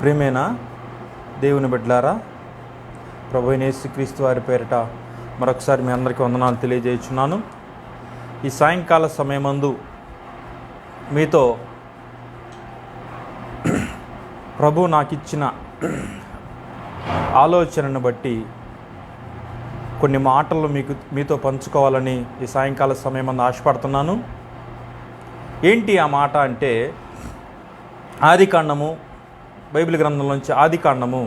ప్రేమేనా? దేవుని బిడ్డలారా ప్రభు యేసుక్రీస్తు వారి పేరిట మరొకసారి మీ అందరికీ వందనాలు తెలియజేస్తున్నాను ఈ సాయంకాల సమయమందు మీతో ప్రభు నాకు ఇచ్చిన ఆలోచనను బట్టి కొన్ని మాటలు మీకు మీతో పంచుకోవాలని ఈ సాయంకాల సమయమందు ఆశపడుతున్నాను. ఏంటి ఆ మాట అంటే ఆదికాండము బైబిల్ గ్రంథంలోంచి ఆదికాండము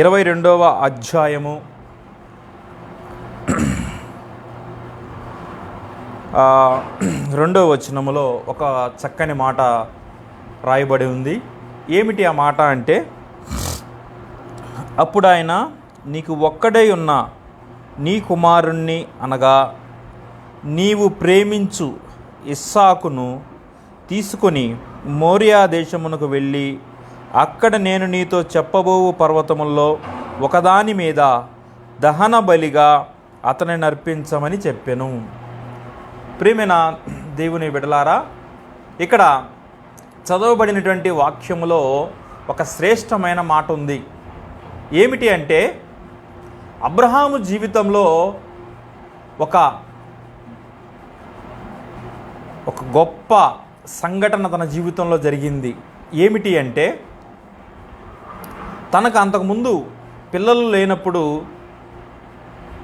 ఇరవై రెండవ అధ్యాయము. రెండవ వచనములో ఒక చక్కని మాట రాయబడి ఉంది. ఏమిటి ఆ మాట అంటే అప్పుడు ఆయన నీకు ఒక్కడే ఉన్న నీ కుమారుణ్ణి అనగా నీవు ప్రేమించు ఇస్సాకును తీసుకొని మోరియా దేశమునకు వెళ్ళి అక్కడ నేను నీతో చెప్పబోవు పర్వతముల్లో ఒకదాని మీద దహన బలిగా అతని నర్పించమని చెప్పెను. ప్రేమిన దేవుని బిడలారా ఇక్కడ చదవబడినటువంటి వాక్యములో ఒక శ్రేష్టమైన మాట ఉంది. ఏమిటి అంటే అబ్రహాము జీవితంలో ఒక ఒక గొప్ప సంఘటన తన జీవితంలో జరిగింది. ఏమిటి అంటే తనకు అంతకుముందు పిల్లలు లేనప్పుడు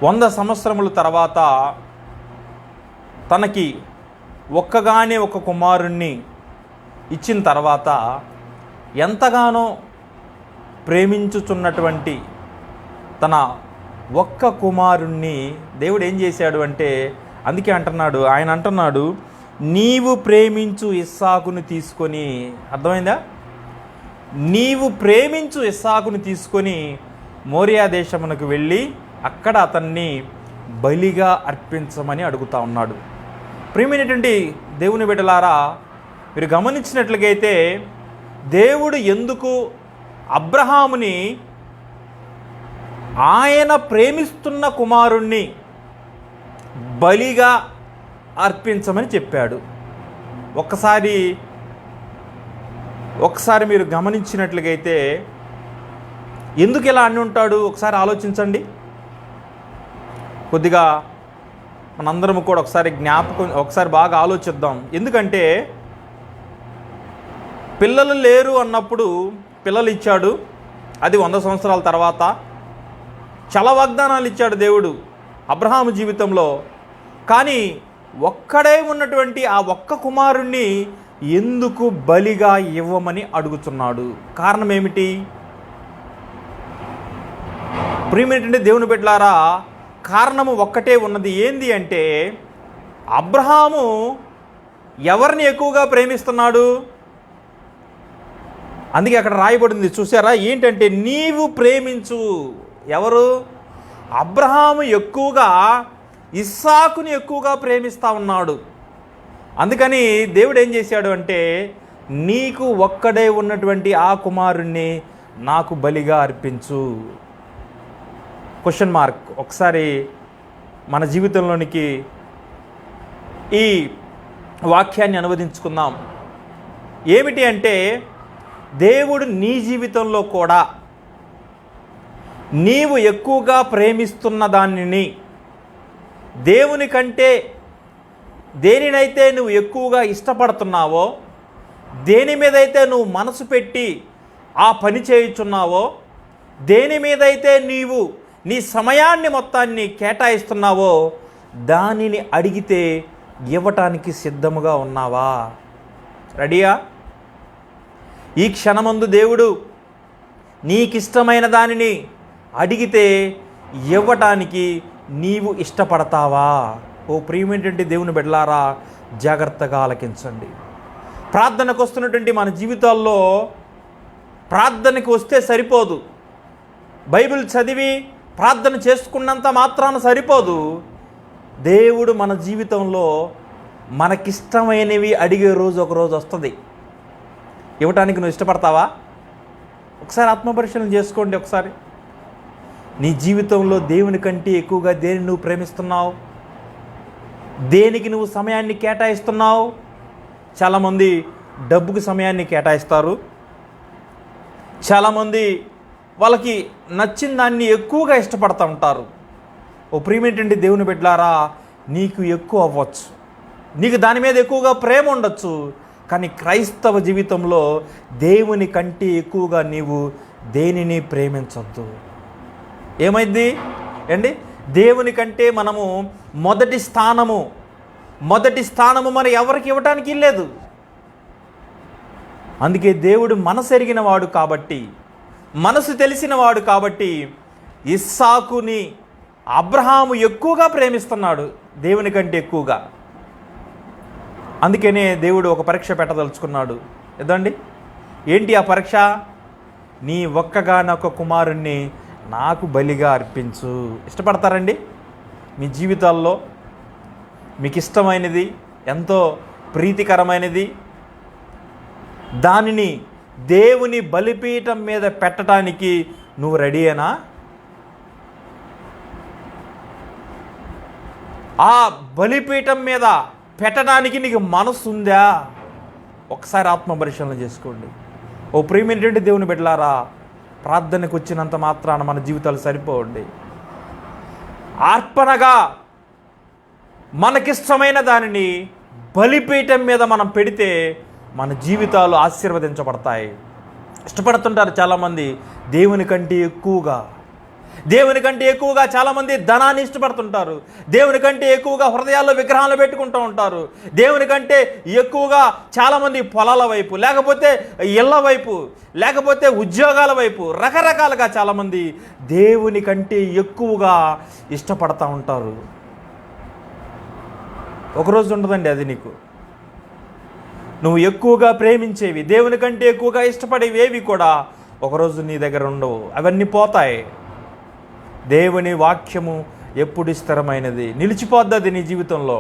వంద సంవత్సరముల తర్వాత తనకి ఒక్కగానే ఒక కుమారుణ్ణి ఇచ్చిన తర్వాత ఎంతగానో ప్రేమించుచున్నటువంటి తన ఒక్క కుమారుణ్ణి దేవుడు ఏం చేశాడు అంటే అందుకే అంటున్నాడు ఆయన అంటున్నాడు నీవు ప్రేమించు ఇస్సాకును తీసుకొని అర్థమైందా? నీవు ప్రేమించు ఇస్సాకుని తీసుకొని మోరియా దేశమునకు వెళ్ళి అక్కడ అతన్ని బలిగా అర్పించమని అడుగుతా ఉన్నాడు. ప్రేమైనటువంటి దేవుని బిడ్డలారా మీరు గమనించినట్లుగైతే దేవుడు ఎందుకు అబ్రహాముని ఆయన ప్రేమిస్తున్న కుమారుణ్ణి బలిగా అర్పించమని చెప్పాడు. ఒక్కసారి ఒకసారి మీరు గమనించినట్లుగైతే ఎందుకు ఇలా అని ఉంటాడు? ఒకసారి ఆలోచించండి. కొద్దిగా మనందరం కూడా ఒకసారి జ్ఞాపకం ఒకసారి బాగా ఆలోచిద్దాం. ఎందుకంటే పిల్లలు లేరు అన్నప్పుడు పిల్లలు ఇచ్చాడు అది వంద సంవత్సరాల తర్వాత. చాలా వాగ్దానాలు ఇచ్చాడు దేవుడు అబ్రహాము జీవితంలో. కానీ ఒక్కడే ఉన్నటువంటి ఆ ఒక్క కుమారుణ్ణి ఎందుకు బలిగా ఇవ్వమని అడుగుతున్నాడు? కారణం ఏమిటి ప్రియమేంటంటే దేవుని బిడ్డలారా కారణము ఒక్కటే ఉన్నది. ఏంది అంటే అబ్రహాము ఎవరిని ఎక్కువగా ప్రేమిస్తున్నాడు? అందుకే అక్కడ రాయబడింది చూసారా ఏంటంటే నీవు ప్రేమించు ఎవరు? అబ్రహాము ఎక్కువగా ఇస్సాకుని ఎక్కువగా ప్రేమిస్తా ఉన్నాడు. అందుకని దేవుడు ఏం చేశాడు అంటే నీకు ఒక్కడే ఉన్నటువంటి ఆ కుమారుణ్ణి నాకు బలిగా అర్పించు. క్వశ్చన్ మార్క్ ఒకసారి మన జీవితంలోనికి ఈ వాక్యాన్ని అనువదించుకుందాం. ఏమిటి అంటే దేవుడు నీ జీవితంలో కూడా నీవు ఎక్కువగా ప్రేమిస్తున్న దానిని దేవుని కంటే దేనినైతే నువ్వు ఎక్కువగా ఇష్టపడుతున్నావో దేని మీదైతే నువ్వు మనసు పెట్టి ఆ పని చేయుచున్నావో దేని మీదైతే నీవు నీ సమయాన్ని మొత్తాన్ని కేటాయిస్తున్నావో దానిని అడిగితే ఇవ్వటానికి సిద్ధముగా ఉన్నావా? రెడీయా? ఈ క్షణమందు దేవుడు నీకిష్టమైన దానిని అడిగితే ఇవ్వటానికి నీవు ఇష్టపడతావా? ఓ ప్రియమైనటువంటి దేవుని బిడ్డలారా జాగ్రత్తగా ఆలకించండి. ప్రార్థనకు వస్తున్నటువంటి మన జీవితాల్లో ప్రార్థనకి వస్తే సరిపోదు. బైబిల్ చదివి ప్రార్థన చేసుకున్నంత మాత్రాన సరిపోదు. దేవుడు మన జీవితంలో మనకిష్టమైనవి అడిగే రోజు ఒక రోజు వస్తుంది. ఇవ్వటానికి నువ్వు ఇష్టపడతావా? ఒకసారి ఆత్మపరిశీలన చేసుకోండి ఒకసారి. నీ జీవితంలో దేవుని కంటే ఎక్కువగా దేని నువ్వు ప్రేమిస్తున్నావు? దేనికి నువ్వు సమయాన్ని కేటాయిస్తున్నావు? చాలామంది డబ్బుకి సమయాన్ని కేటాయిస్తారు. చాలామంది వాళ్ళకి నచ్చిన దాన్ని ఎక్కువగా ఇష్టపడతా ఉంటారు. ఓ ప్రియమేంటండి దేవుని బిడ్డలారా నీకు ఎక్కువ అవ్వచ్చు. నీకు దాని మీద ఎక్కువగా ప్రేమ ఉండొచ్చు. కానీ క్రైస్తవ జీవితంలో దేవుని కంటే ఎక్కువగా నీవు దేనిని ప్రేమించొద్దు. ఏమైంది? ఏండి దేవుని కంటే మనము మొదటి స్థానము మొదటి స్థానము మరి ఎవరికి ఇవ్వటానికి లేదు అందుకే దేవుడు మనసు ఎరిగిన వాడు కాబట్టి మనసు తెలిసిన వాడు కాబట్టి ఇస్సాకుని అబ్రహాము ఎక్కువగా ప్రేమిస్తున్నాడు దేవుని కంటే ఎక్కువగా. అందుకనే దేవుడు ఒక పరీక్ష పెట్టదలుచుకున్నాడు. ఎదండి ఏంటి ఆ పరీక్ష? నీ ఒక్కగానొక్క కుమారుణ్ణి నాకు బలిగా అర్పించు. ఇష్టపడతారండి? మీ జీవితాల్లో మీకు ఇష్టమైనది ఎంతో ప్రీతికరమైనది దానిని దేవుని బలిపీఠం మీద పెట్టడానికి నువ్వు రెడీయేనా ఆ బలిపీఠం మీద పెట్టడానికి నీకు మనసు ఉందా? ఒకసారి ఆత్మ పరిశీలన చేసుకోండి. ఓ ప్రియమైనటువంటి దేవుని బిడ్డలారా ప్రార్థనకు వచ్చినంత మాత్రాన మన జీవితాలు సరిపోండి ఆర్పణగా మనకిష్టమైన దానిని బలిపీఠం మీద మనం పెడితే మన జీవితాలు ఆశీర్వదించబడతాయి. ఇష్టపడుతుంటారు చాలామంది దేవుని కంటే ఎక్కువగా. దేవుని కంటే ఎక్కువగా చాలామంది ధనాన్ని ఇష్టపడుతుంటారు. దేవుని కంటే ఎక్కువగా హృదయాల్లో విగ్రహాలు పెట్టుకుంటూ ఉంటారు. దేవుని కంటే ఎక్కువగా చాలామంది పొలాల వైపు లేకపోతే ఇళ్ళ వైపు లేకపోతే ఉద్యోగాల వైపు రకరకాలుగా చాలామంది దేవుని కంటే ఎక్కువగా ఇష్టపడతా ఉంటారు. ఒకరోజు ఉండదండి అది నీకు. నువ్వు ఎక్కువగా ప్రేమించేవి దేవుని కంటే ఎక్కువగా ఇష్టపడేవి ఏవి కూడా ఒకరోజు నీ దగ్గర ఉండవు. అవన్నీ పోతాయి. దేవుని వాక్యము ఎప్పుడు స్థిరమైనది? నిలిచిపోద్ది అది నీ జీవితంలో.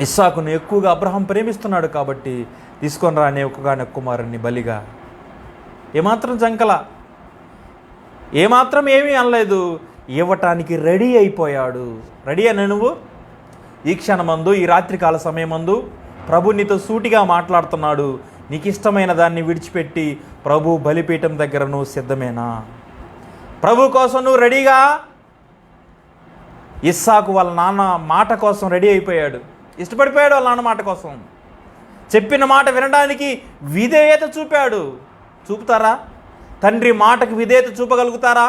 ఇస్సాకును ఎక్కువగా అబ్రహం ప్రేమిస్తున్నాడు కాబట్టి తీసుకొని రాని ఒక్కగాని కుమారుని బలిగా. ఏమాత్రం జంకల. ఏమాత్రం ఏమీ అనలేదు. ఇవ్వటానికి రెడీ అయిపోయాడు. రెడీ అని నువ్వు? ఈ క్షణమందు ఈ రాత్రికాల సమయమందు ప్రభు నీతో సూటిగా మాట్లాడుతున్నాడు. నీకు ఇష్టమైన దాన్ని విడిచిపెట్టి ప్రభు బలిపీఠం దగ్గర నువ్వు సిద్ధమేనా? ప్రభు కోసం నువ్వు రెడీగా? ఇస్సాకు వాళ్ళ నాన్న మాట కోసం రెడీ అయిపోయాడు. ఇష్టపడిపోయాడు వాళ్ళ నాన్న మాట కోసం. చెప్పిన మాట వినడానికి విధేయత చూపాడు. చూపుతారా? తండ్రి మాటకు విధేయత చూపగలుగుతారా?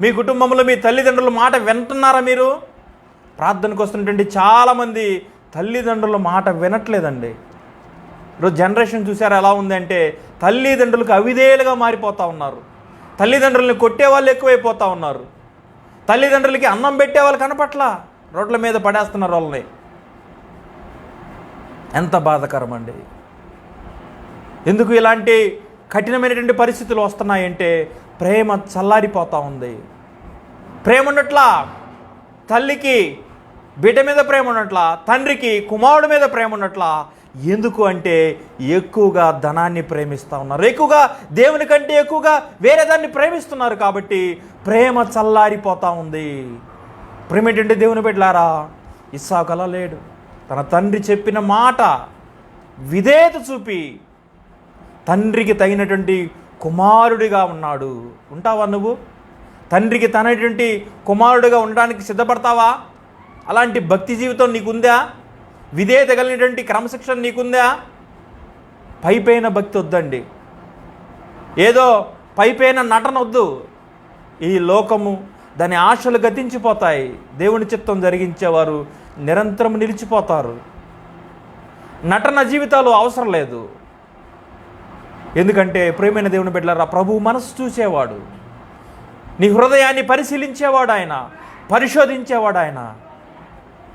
మీ కుటుంబంలో మీ తల్లిదండ్రుల మాట వింటున్నారా మీరు? ప్రార్థనకు వస్తున్నటువంటి చాలామంది తల్లిదండ్రుల మాట వినట్లేదండి. ఈరోజు జనరేషన్ చూసారా ఎలా ఉందంటే తల్లిదండ్రులకు అవిధేయులుగా మారిపోతూ ఉన్నారు. తల్లిదండ్రుల్ని కొట్టే వాళ్ళు ఎక్కువైపోతూ ఉన్నారు. తల్లిదండ్రులకి అన్నం పెట్టే వాళ్ళు కనపట్ల? రోడ్ల మీద పడేస్తున్నారు వాళ్ళని ఎంత బాధకరం అండి ఎందుకు ఇలాంటి కఠినమైనటువంటి పరిస్థితులు వస్తున్నాయంటే ప్రేమ చల్లారిపోతూ ఉంది. ప్రేమ ఉన్నట్లా తల్లికి బిడ్డ మీద ప్రేమ ఉన్నట్లా తండ్రికి కుమారుడి మీద ప్రేమ ఉన్నట్లా ఎందుకు అంటే ఎక్కువగా ధనాన్ని ప్రేమిస్తూ ఉన్నారు. ఎక్కువగా దేవుని కంటే ఎక్కువగా వేరే దాన్ని ప్రేమిస్తున్నారు కాబట్టి ప్రేమ చల్లారిపోతూ ఉంది. ప్రేమ ఏంటంటే దేవుని పెట్టలారా ఇస్సాకలా లేడు. తన తండ్రి చెప్పిన మాట విధేయత చూపి తండ్రికి తగినటువంటి కుమారుడిగా ఉన్నాడు. ఉంటావా నువ్వు? తండ్రికి తనటువంటి కుమారుడిగా ఉండడానికి సిద్ధపడతావా? అలాంటి భక్తి జీవితం నీకుందా? విధేయత కలిగినటువంటి క్రమశిక్షణ నీకుందా? పైపైన భక్తి వద్దండి. ఏదో పైపైన నటన వద్దు. ఈ లోకము దాని ఆశలు గతించిపోతాయి. దేవుని చిత్తం జరిగించేవారు నిరంతరం నిలిచిపోతారు. నటన జీవితాలు అవసరం లేదు. ఎందుకంటే ప్రేమైన దేవుని బిడ్డలారా ప్రభు మనసు చూసేవాడు. నీ హృదయాన్ని పరిశీలించేవాడు ఆయన పరిశోధించేవాడు ఆయన.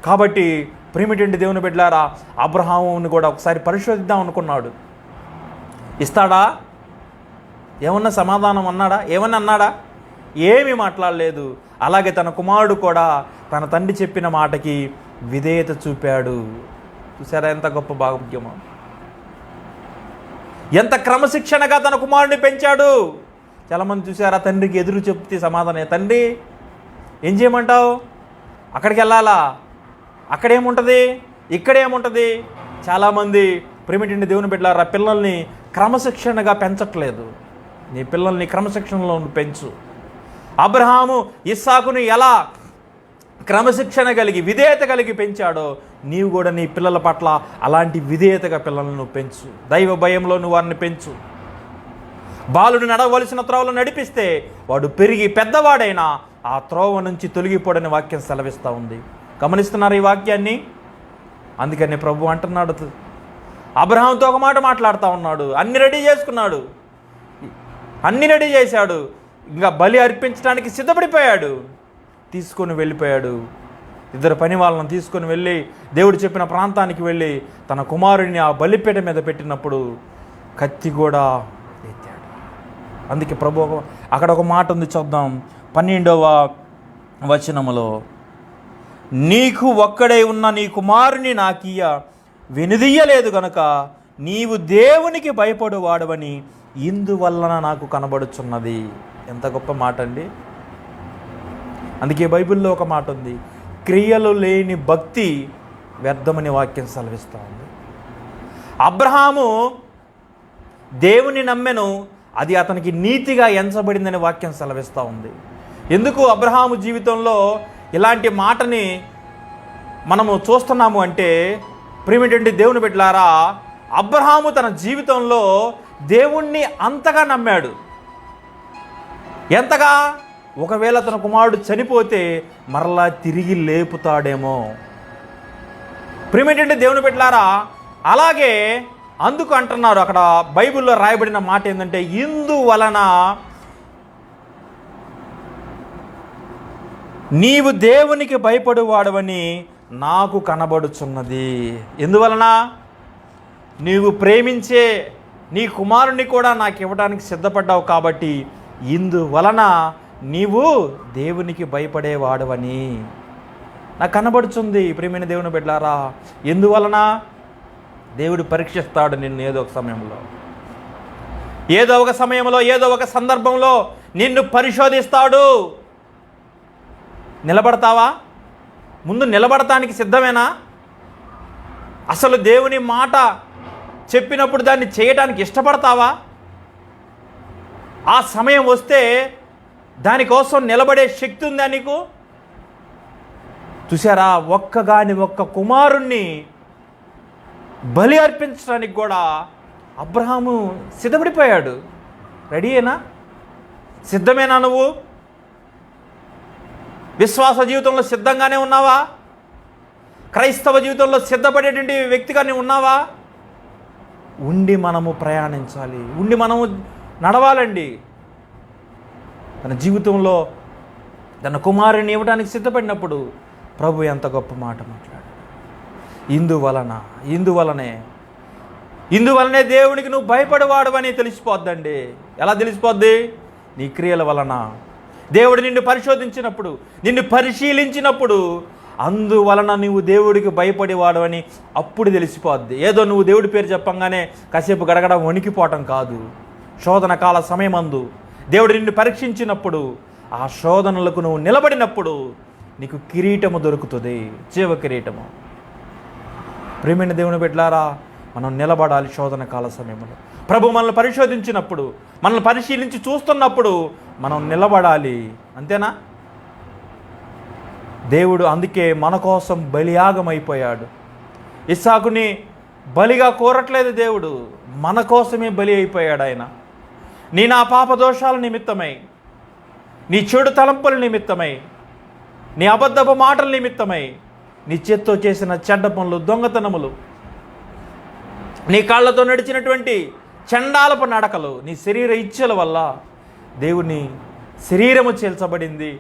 కాబట్టి ప్రేమిటండి దేవుని బిడ్డలారా అబ్రహాముని కూడా ఒకసారి పరిశోధిద్దాం అనుకున్నాడు. ఇస్తాడా? ఏమన్నా సమాధానం అన్నాడా? ఏమన్నా అన్నాడా? ఏమీ మాట్లాడలేదు. అలాగే తన కుమారుడు కూడా తన తండ్రి చెప్పిన మాటకి విధేయత చూపాడు. చూసారా ఎంత గొప్ప భాగ్యమో ఎంత క్రమశిక్షణగా తన కుమారుడిని పెంచాడు. చాలామంది చూసారా తండ్రికి ఎదురు చెప్తే సమాధానం తండ్రి ఏం చేయమంటావు? అక్కడికి వెళ్ళాలా? అక్కడేముంటుంది? ఇక్కడేముంటుంది? చాలామంది ప్రేమిటిండి దేవుని బిడ్డలారా పిల్లల్ని క్రమశిక్షణగా పెంచట్లేదు. నీ పిల్లల్ని క్రమశిక్షణలో పెంచు. అబ్రహాము ఇస్సాకును ఎలా క్రమశిక్షణ కలిగి విధేయత కలిగి పెంచాడో నీవు కూడా నీ పిల్లల పట్ల అలాంటి విధేయతగా పిల్లలను పెంచు. దైవ భయంలో నువ్వు వారిని పెంచు. బాలుడు నడవలసిన త్రోవలు నడిపిస్తే వాడు పెరిగి పెద్దవాడైనా ఆ త్రోవ నుంచి తొలగిపోడని వాక్యం సెలవిస్తూ ఉంది. గమనిస్తున్నారు ఈ వాక్యాన్ని? అందుకని ప్రభు అంటున్నాడు. అబ్రహాంతో ఒక మాట మాట్లాడుతూ ఉన్నాడు. అన్ని రెడీ చేసుకున్నాడు. అన్ని రెడీ చేశాడు. ఇంకా బలి అర్పించడానికి సిద్ధపడిపోయాడు. తీసుకొని వెళ్ళిపోయాడు. ఇద్దరు పని వాళ్ళని తీసుకొని వెళ్ళి దేవుడు చెప్పిన ప్రాంతానికి వెళ్ళి తన కుమారుడిని ఆ బలిపేట మీద పెట్టినప్పుడు కత్తి కూడా ఎత్తాడు. అందుకే ప్రభు అక్కడ ఒక మాట ఉంది చూద్దాం. పన్నెండవ వచనములో నీకు ఒక్కడే ఉన్న నీ కుమారుని నాకీయ వెనుదీయలేదు గనక నీవు దేవునికి భయపడు వాడవని ఇందువలన నాకు కనబడుచున్నది. ఎంత గొప్ప మాట అండి అందుకే బైబిల్లో ఒక మాట ఉంది క్రియలు లేని భక్తి వ్యర్థమని వాక్యం సెలవిస్తూ ఉంది అబ్రహాము దేవుని నమ్మెను అది అతనికి నీతిగా ఎంచబడిందని వాక్యం సెలవిస్తూ ఉంది ఎందుకు అబ్రహాము జీవితంలో ఇలాంటి మాటని మనము చూస్తున్నాము అంటే ప్రేమిటండి దేవుని బిడ్డలారా అబ్రహాము తన జీవితంలో దేవుణ్ణి అంతగా నమ్మాడు. ఎంతగా? ఒకవేళ తన కుమారుడు చనిపోతే మరలా తిరిగి లేపుతాడేమో. ప్రేమిటండి దేవుని బిడ్డలారా అలాగే అందుకు అంటున్నారు అక్కడ బైబిల్లో రాయబడిన మాట ఏంటంటే ఇందు నీవు దేవునికి భయపడువాడవని నాకు కనబడుచున్నది. ఎందువలన? నీవు ప్రేమించే నీ కుమారుని కూడా నాకు ఇవ్వడానికి సిద్ధపడ్డావు కాబట్టి ఇందువలన నీవు దేవునికి భయపడేవాడవని. నాకు కనబడుచుంది ప్రేమైన దేవుని బిడ్డారా. ఎందువలన? దేవుడు పరీక్షిస్తాడు నిన్ను ఏదో ఒక సమయంలో. ఏదో ఒక సమయంలో ఏదో ఒక సందర్భంలో నిన్ను పరిశోధిస్తాడు. నిలబడతావా? ముందు నిలబడటానికి సిద్ధమేనా? అసలు దేవుని మాట చెప్పినప్పుడు దాన్ని చేయడానికి ఇష్టపడతావా? ఆ సమయం వస్తే దానికోసం నిలబడే శక్తి ఉందా నీకు? చూసారా ఒక్కగాని ఒక్క కుమారుణ్ణి బలి అర్పించడానికి కూడా అబ్రహాము సిద్ధపడిపోయాడు. రెడీయేనా సిద్ధమేనా నువ్వు? విశ్వాస జీవితంలో సిద్ధంగానే ఉన్నావా? క్రైస్తవ జీవితంలో సిద్ధపడేటువంటి వ్యక్తిగా నీవు ఉన్నావా? ఉండి మనము ప్రయాణించాలి. ఉండి మనము నడవాలండి. తన జీవితంలో తన కుమారుని ఇవ్వడానికి సిద్ధపడినప్పుడు ప్రభు ఎంత గొప్ప మాట మాట్లాడు ఇందువలన ఇందువలనే ఇందువలనే దేవునికి నువ్వు భయపడేవాడవని తెలిసిపోద్దండి. ఎలా తెలిసిపోద్ది? నీ క్రియల వలన. దేవుడు నిన్ను పరిశోధించినప్పుడు నిన్ను పరిశీలించినప్పుడు అందువలన నువ్వు దేవుడికి భయపడేవాడవని అప్పుడు తెలిసిపోద్ది. ఏదో నువ్వు దేవుడి పేరు చెప్పంగానే కాసేపు గడగడ వణికిపోవటం కాదు. శోధన కాల సమయమందు దేవుడు నిన్ను పరీక్షించినప్పుడు ఆ శోధనలకు నువ్వు నిలబడినప్పుడు నీకు కిరీటము దొరుకుతుంది. జీవ కిరీటము. ప్రేమైన దేవుని పెట్టారా మనం నిలబడాలి శోధన కాల సమయంలో. ప్రభు మనల్ని పరిశోధించినప్పుడు మనల్ని పరిశీలించి చూస్తున్నప్పుడు మనం నిలబడాలి. అంతేనా? దేవుడు అందుకే మన కోసం బలియాగమైపోయాడు. ఇస్సాకుని బలిగా కోరట్లేదు దేవుడు. మన కోసమే బలి అయిపోయాడు ఆయన. నీ నా పాప దోషాల నిమిత్తమై నీ చెడు తలంపుల నిమిత్తమై నీ అబద్ధపు మాటల నిమిత్తమై నీ చేత్తో చేసిన చెడ్డ పనులు దొంగతనములు నీ కాళ్ళతో నడిచినటువంటి చండాలపు నడకలు నీ శరీర ఇచ్చల వల్ల దేవుని శరీరము చేల్చబడింది.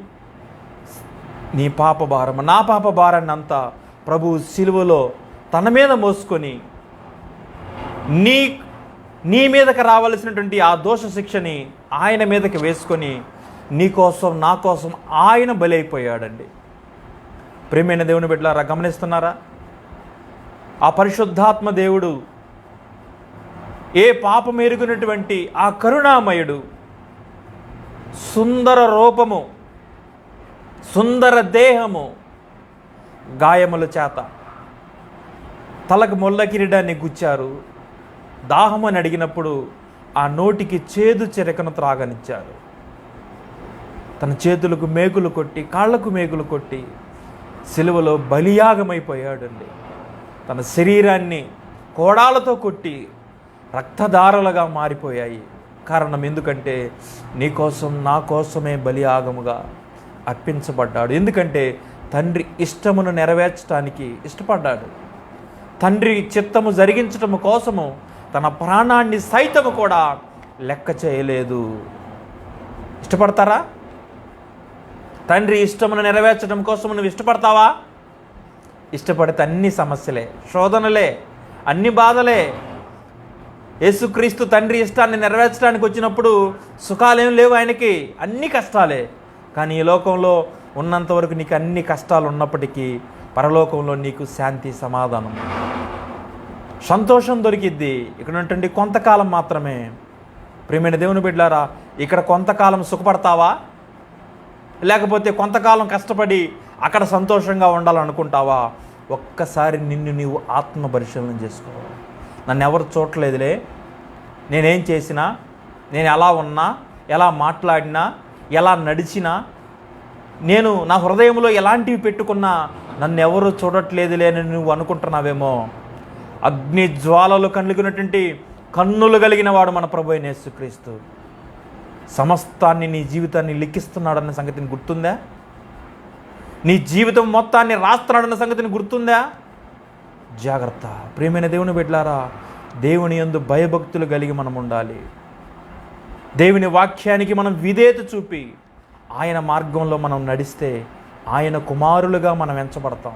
నీ పాప భారము నా పాప భారాన్ని అంతా ప్రభు సిలువలో తన మీద మోసుకొని నీ నీ మీదకి రావలసినటువంటి ఆ దోష శిక్షని ఆయన మీదకి వేసుకొని నీ కోసం నా కోసం ఆయన బలైపోయాడండి. ప్రేమైన దేవుని బిడ్డలారా గమనిస్తున్నారా? ఆ పరిశుద్ధాత్మ దేవుడు ఏ పాపం ఎరుగునటువంటి ఆ కరుణామయుడు సుందర రూపము సుందర దేహము గాయముల చేత తలకు మొల్ల కిరీటాన్ని గుచ్చారు. దాహం అని అడిగినప్పుడు ఆ నోటికి చేదు చెరకను త్రాగనిచ్చారు. తన చేతులకు మేకులు కొట్టి కాళ్ళకు మేకులు కొట్టి సిలువలో బలియాగమైపోయాడండి. తన శరీరాన్ని కోడాలతో కొట్టి రక్తధారలుగా మారిపోయాయి. కారణం ఎందుకంటే నీ కోసం నా కోసమే బలియాగముగా అర్పించబడ్డాడు. ఎందుకంటే తండ్రి ఇష్టమును నెరవేర్చడానికి ఇష్టపడ్డాడు. తండ్రి చిత్తము జరిగించటము కోసము తన ప్రాణాన్ని సైతము కూడా లెక్క చేయలేదు. ఇష్టపడతారా? తండ్రి ఇష్టమును నెరవేర్చడం కోసం నువ్వు ఇష్టపడతావా? ఇష్టపడితే అన్ని సమస్యలే శోధనలే అన్ని బాధలే యేసుక్రీస్తు తండ్రి ఇష్టాన్ని నెరవేర్చడానికి వచ్చినప్పుడు సుఖాలేం లేవు ఆయనకి అన్ని కష్టాలే. కానీ ఈ లోకంలో ఉన్నంత వరకు నీకు అన్ని కష్టాలు ఉన్నప్పటికీ పరలోకంలో నీకు శాంతి సమాధానం. సంతోషం దొరికిద్ది. ఇక్కడ ఉన్నటువంటి కొంతకాలం మాత్రమే. ప్రియమైన దేవుని బిడ్డారా ఇక్కడ కొంతకాలం సుఖపడతావా? లేకపోతే కొంతకాలం కష్టపడి అక్కడ సంతోషంగా ఉండాలనుకుంటావా? ఒక్కసారి నిన్ను నీవు ఆత్మ పరిశీలన చేసుకోవాలి నన్ను ఎవరు చూడలేదులే నేనేం చేసినా నేను ఎలా ఉన్నా ఎలా మాట్లాడినా ఎలా నడిచినా నేను నా హృదయంలో ఎలాంటివి పెట్టుకున్నా నన్ను ఎవరు చూడట్లేదులే అని నువ్వు అనుకుంటున్నావేమో. అగ్ని జ్వాలలు కలిగినటువంటి కన్నులు కలిగిన వాడు మన ప్రభు అయిన యేసుక్రీస్తు. సమస్తాన్ని నీ జీవితాన్ని లిఖిస్తున్నాడన్న సంగతిని గుర్తుందా? నీ జీవితం మొత్తాన్ని రాస్తున్నాడన్న సంగతిని గుర్తుందా? జాగ్రత్త. ప్రియమైన దేవుని బిడ్డలారా దేవుని యందు భయభక్తులు కలిగి మనం ఉండాలి. దేవుని వాక్యానికి మనం విధేయత చూపి ఆయన మార్గంలో మనం నడిస్తే ఆయన కుమారులుగా మనం ఎంచబడతాం.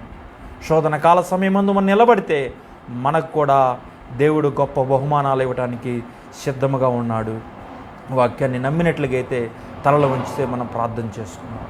శోధన కాల సమయమందు మనం నిలబడితే మనకు కూడా దేవుడు గొప్ప బహుమానాలు ఇవ్వటానికి సిద్ధముగా ఉన్నాడు. వాక్యాన్ని నమ్మినట్లుగైతే తలలో ఉంచితే మనం ప్రార్థన చేసుకున్నాం